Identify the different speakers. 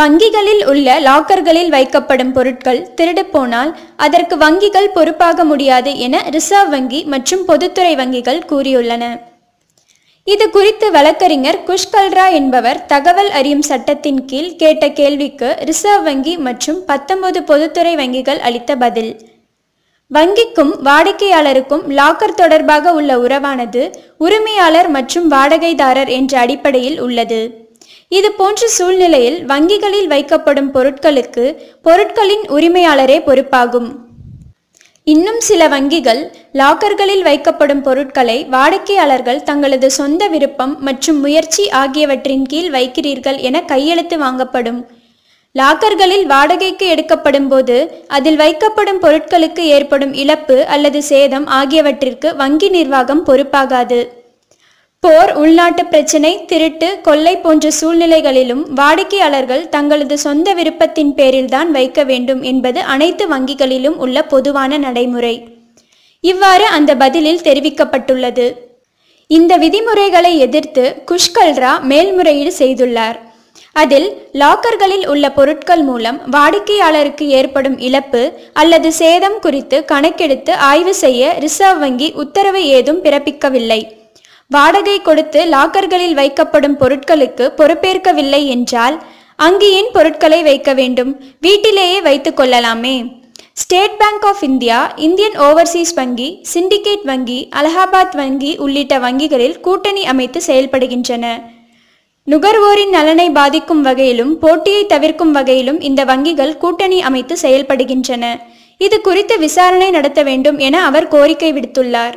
Speaker 1: வங்கிகளில் உள்ள லாக்கர்களில் வைக்கப்படும் பொருட்கள் திருடுப்போனால் அதற்கு வங்கிகள் பொறுப்பாக முடியாது என ரிசர்வ் வங்கி மற்றும் பொதுத்துறை வங்கிகள் கூறியுள்ளன. இது குறித்து வழக்கறிஞர் குஷ்கல்ரா என்பவர் தகவல் அறியும் சட்டத்தின் கீழ் கேட்ட கேள்விக்கு ரிசர்வ் வங்கி மற்றும் பத்தொன்பது பொதுத்துறை வங்கிகள் அளித்த பதில். வங்கிக்கும் வாடிக்கையாளருக்கும் லாக்கர் தொடர்பாக உள்ள உறவானது உரிமையாளர் மற்றும் வாடகைதாரர் என்ற அடிப்படையில் உள்ளது. இது போன்ற சூழ்நிலையில் வங்கிகளில் வைக்கப்படும் பொருட்களுக்கு பொருட்களின் உரிமையாளரே பொறுப்பாகும். இன்னும் சில வங்கிகள் லாக்கர்களில் வைக்கப்படும் பொருட்களை வாடிக்கையாளர்கள் தங்களது சொந்த விருப்பம் மற்றும் முயற்சி ஆகியவற்றின் கீழ் வைக்கிறீர்கள் என கையெழுத்து வாங்கப்படும். லாக்கர்களில் வாடகைக்கு எடுக்கப்படும் போது அதில் வைக்கப்படும் பொருட்களுக்கு ஏற்படும் இழப்பு அல்லது சேதம் ஆகியவற்றிற்கு வங்கி நிர்வாகம் பொறுப்பாகாது. போர் உள்நாட்டு பிரச்சினை திருட்டு கொள்ளை போன்ற சூழ்நிலைகளிலும் வாடிக்கையாளர்கள் தங்களது சொந்த விருப்பத்தின் பேரில்தான் வைக்க வேண்டும் என்பது அனைத்து வங்கிகளிலும் உள்ள பொதுவான நடைமுறை. இவ்வாறு அந்த பதிலில் தெரிவிக்கப்பட்டுள்ளது. இந்த விதிமுறைகளை எதிர்த்து குஷ்கல்ரா மேல்முறையீடு செய்துள்ளார். அதில் லாக்கர்களில் உள்ள பொருட்கள் மூலம் வாடிக்கையாளருக்கு ஏற்படும் இழப்பு அல்லது சேதம் குறித்து கணக்கெடுத்து ஆய்வு செய்ய ரிசர்வ் வங்கி உத்தரவு ஏதும் பிறப்பிக்கவில்லை. வாடகை கொடுத்து லாக்கர்களில் வைக்கப்படும் பொருட்களுக்கு பொறுப்பேற்கவில்லை என்றால் அங்கு ஏன் பொருட்களை வைக்க வேண்டும்? வீட்டிலேயே வைத்து கொள்ளலாமே. State Bank of India Indian Overseas வங்கி சிண்டிகேட் வங்கி அலகாபாத் வங்கி உள்ளிட்ட வங்கிகளில் கூட்டணி அமைத்து செயல்படுகின்றன. நுகர்வோரின் நலனை பாதிக்கும் வகையிலும் போட்டியை தவிர்க்கும் வகையிலும் இந்த வங்கிகள் கூட்டணி அமைத்து செயல்படுகின்றன. இது குறித்து விசாரணை நடத்த வேண்டும் என அவர் கோரிக்கை விடுத்துள்ளார்.